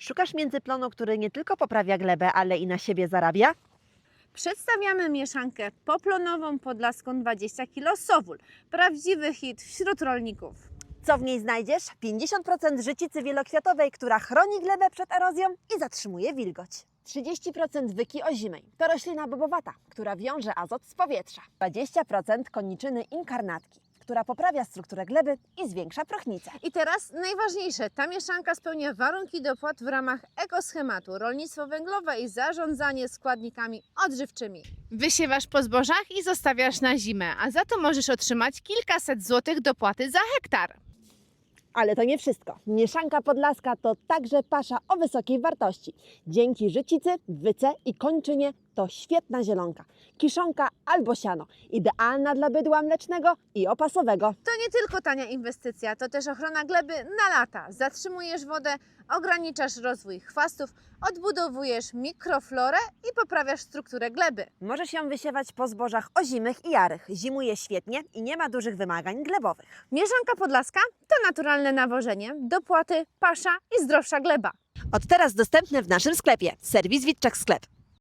Szukasz międzyplonu, który nie tylko poprawia glebę, ale i na siebie zarabia? Przedstawiamy mieszankę poplonową podlaską 20 kg Sowul. Prawdziwy hit wśród rolników. Co w niej znajdziesz? 50% życicy wielokwiatowej, która chroni glebę przed erozją i zatrzymuje wilgoć. 30% wyki ozimej. To roślina bobowata, która wiąże azot z powietrza. 20% koniczyny inkarnatki, która poprawia strukturę gleby i zwiększa prochnicę. I teraz najważniejsze, ta mieszanka spełnia warunki dopłat w ramach ekoschematu rolnictwo węglowe i zarządzanie składnikami odżywczymi. Wysiewasz po zbożach i zostawiasz na zimę, a za to możesz otrzymać kilkaset złotych dopłaty za hektar. Ale to nie wszystko. Mieszanka podlaska to także pasza o wysokiej wartości. Dzięki życicy, wyce i kończynie to świetna zielonka. Kiszonka albo siano. Idealna dla bydła mlecznego i opasowego. To nie tylko tania inwestycja, to też ochrona gleby na lata. Zatrzymujesz wodę, ograniczasz rozwój chwastów, odbudowujesz mikroflorę i poprawiasz strukturę gleby. Może się wysiewać po zbożach ozimych i jarych. Zimuje świetnie i nie ma dużych wymagań glebowych. Mieszanka podlaska to naturalne nawożenie, dopłaty, pasza i zdrowsza gleba. Od teraz dostępne w naszym sklepie. Serwis Witczak Sklep.